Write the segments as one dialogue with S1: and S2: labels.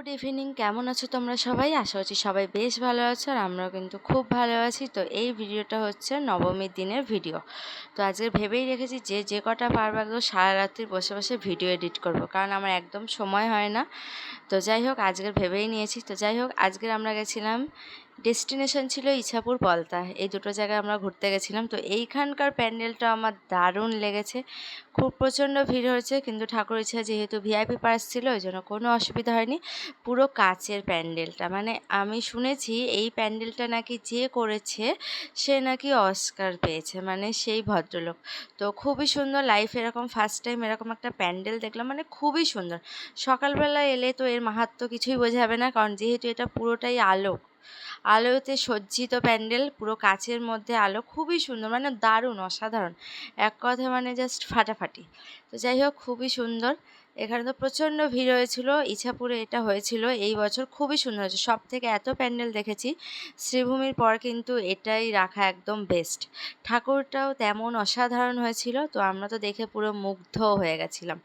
S1: Good evening কেমন আছো তোমরা সবাই? আশা করছি সবাই বেশ ভালো আছো আর আমরাও কিন্তু খুব ভালো আছি। তো এই ভিডিওটা হচ্ছে নবমীর দিনের ভিডিও। তো আজকে ভেবেই রেখেছি যে যে কটা পারব সারা রাত্রি বসে বসে ভিডিও এডিট করব। কারণ আমার একদম সময় হয় না। তো যাই হোক, আজকের ভেবেই নিয়েছি। তো যাই হোক, আজকের আমরা গেছিলাম ডেস্টিনেশন ছিল ইছাপুর পলতা এই দুটো জায়গায় আমরা ঘুরতে গেছিলাম। তো এইখানকার প্যান্ডেলটা আমার দারুণ লেগেছে। খুব প্রচণ্ড ভিড় হয়েছে, কিন্তু ঠাকুর ইচ্ছা যেহেতু ভিআইপি পাস ছিল, ওই জন্য কোনো অসুবিধা হয়নি। পুরো কাচের প্যান্ডেলটা মানে আমি শুনেছি এই প্যান্ডেলটা নাকি যে করেছে, সে নাকি অস্কার পেয়েছে মানে সেই ভদ্রলোক। তো খুবই সুন্দর লাইফ এরকম ফার্স্ট টাইম এরকম একটা প্যান্ডেল দেখলাম মানে খুবই সুন্দর। সকালবেলা এলে তো এর মাহাত্ম্য কিছুই বোঝাবে না, কারণ যেহেতু এটা পুরোটাই আলো। আলোতে সজ্জিত প্যান্ডেল, পুরো কাচের মধ্যে আলো, খুবই সুন্দর মানে দারুণ, অসাধারণ। এক কথা মানে জাস্ট ফাটাফাটি। তো যাই হোক, খুবই সুন্দর। এখানে তো প্রচণ্ড ভিড় হয়েছিল, ইছাপুরে এটা হয়েছিল। এই বছর খুবই সুন্দর হয়েছে। সব থেকে এত প্যান্ডেল দেখেছি, শ্রীভূমির পর কিন্তু এটাই রাখা একদম বেস্ট ঠাকুরটাও তেমন অসাধারণ হয়েছিল, তো আমরা তো দেখে পুরো মুগ্ধ হয়ে গেছিলাম।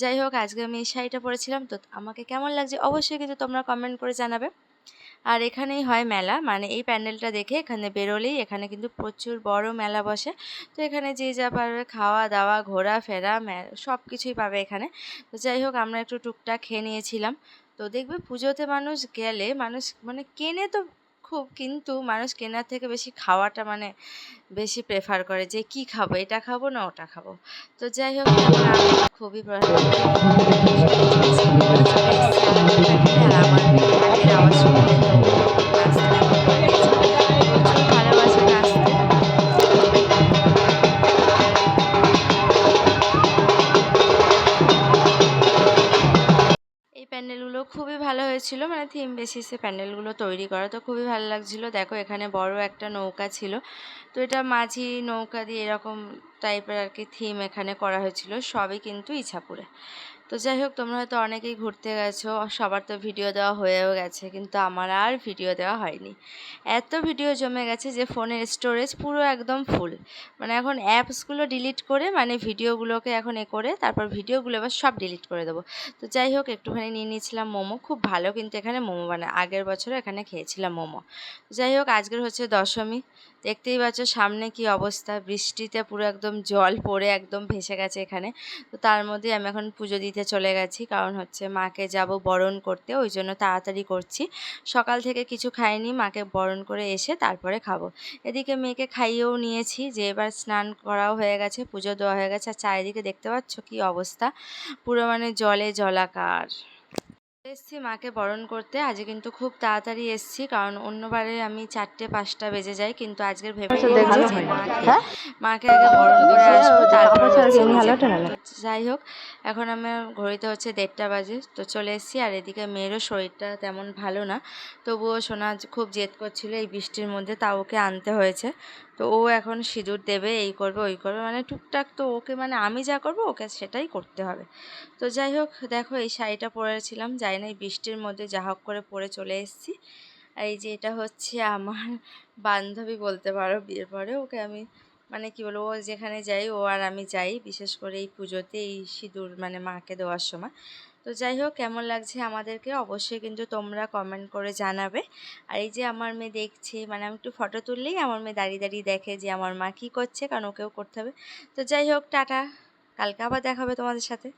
S1: যাই হোক, আজকে আমি এই শাড়িটা পরেছিলাম, তো আমাকে কেমন লাগছে অবশ্যই কিন্তু তোমরা কমেন্ট করে জানাবে। আর এখানেই হয় মেলা। মানে এই প্যান্ডেলটা দেখে এখানে বেরোলেই এখানে কিন্তু প্রচুর বড় মেলা বসে। তো এখানে যে যা পারবে খাওয়া দাওয়া ঘোরা ফেরা সব কিছুই পাবে এখানে। তো যাই হোক, আমরা একটু টুকটাক খেয়ে নিয়েছিলাম। তো দেখবে পুজোতে মানুষ গেলে, মানুষ মানে কেনে তো খুব, কিন্তু মানুষ কেনার থেকে বেশি খাওয়াটা মানে বেশি প্রেফার করে যে কি খাব, এটা খাব না ওটা খাব। তো যাই হোক খুবই খুবই ভালো হয়েছিল মানে থিম বেসিসে প্যান্ডেলগুলো তৈরি করা তো খুবই ভালো লাগছিল। দেখো এখানে বড় একটা নৌকা ছিল। তো এটা মাঝি নৌকা দিয়ে এরকম টাইপের আর কি থিম এখানে করা হয়েছিল, সবই কিন্তু ইছাপুরে। তো যাই হোক, তোমরা হয়তো অনেকেই ঘুরতে গেছো, সবার তো ভিডিও দেওয়া হয়েও গেছে, কিন্তু আমার আর ভিডিও দেওয়া হয়নি। এত ভিডিও জমে গেছে যে ফোনের স্টোরেজ পুরো একদম ফুল মানে এখন অ্যাপসগুলো ডিলিট করে মানে ভিডিওগুলোকে এখন এ করে, তারপর ভিডিওগুলো এবার সব ডিলিট করে দেবো। তো যাই হোক, একটুখানি নিয়ে নিয়েছিলাম মোমো, খুব ভালো কিন্তু এখানে মোমো বানায়। আগের বছরও এখানে খেয়েছিলাম মোমো। যাই হোক, আজকের হচ্ছে দশমী। দেখতেই পাচ্ছ সামনে কি অবস্থা? বৃষ্টিতে পুরো একদম জল পড়ে একদম ভেসে গেছে এখানে। তো তার মধ্যে আমি এখন পুজো দিতে চলে গেছি। কারণ হচ্ছে মাকে যাব বরণ করতে, ওই জন্য তাড়াতাড়ি করছি। সকাল থেকে কিছু খাইনি, মাকে বরণ করে এসে তারপরে খাব। এদিকে মেয়েকে খাইয়েও নিয়েছি, যে এবার স্নান করাও হয়ে গেছে, পুজো দেওয়া হয়ে গেছে। আর চারিদিকে দেখতে পাচ্ছ কি অবস্থা? পুরো মানে জলে জলাকার। এসছি মাকে বরণ করতে। আজকে কিন্তু খুব তাড়াতাড়ি এসছি কারণ অন্যবারে আমি চারটে পাঁচটা বেজে যাই কিন্তু আজকের ভেবে মাকে মাকে আগে বরণ করে আসব তারপর যাই হোক এখন আমার ঘড়িতে হচ্ছে দেড়টা বাজে তো চলে এসেছি। আর এদিকে মেয়েরও শরীরটা তেমন ভালো না তবুও সোনা খুব জেদ করছিল এই বৃষ্টির মধ্যে তাও ওকে আনতে হয়েছে। তো ও এখন সিঁদুর দেবে, এই করবে, ওই করবে মানে টুকটাক তো ওকে মানে আমি যা করব ওকে সেটাই করতে হবে। তো যাই হোক, দেখো এই শাড়িটা পরেছিলাম, যাই না এই বৃষ্টির মধ্যে যা হোক করে পরে চলে এসেছি। এই যে এটা হচ্ছে আমার বান্ধবী বলতে পারো, বিয়ের পরে ওকে আমি মানে কি বলব, যেখানে যাই ও আর আমি যাই, বিশেষ করে এই পুজোতে এই সিঁদুর মানে মাকে দেওয়ার সময়। তো যাই হোক, কেমন লাগছে আমাদেরকে অবশ্যই কিন্তু তোমরা কমেন্ট করে জানাবে। আর এই যে আমার মেয়ে দেখছে মানে আমি একটু ফটো তুললেই আমার মেয়ে দাঁড়িয়ে দাঁড়িয়ে দেখে যে আমার মা কী করছে, কারণ ওকেও করতে হবে। তো যাই হোক, টাটা। কালকে আবার দেখাবে তোমাদের সাথে।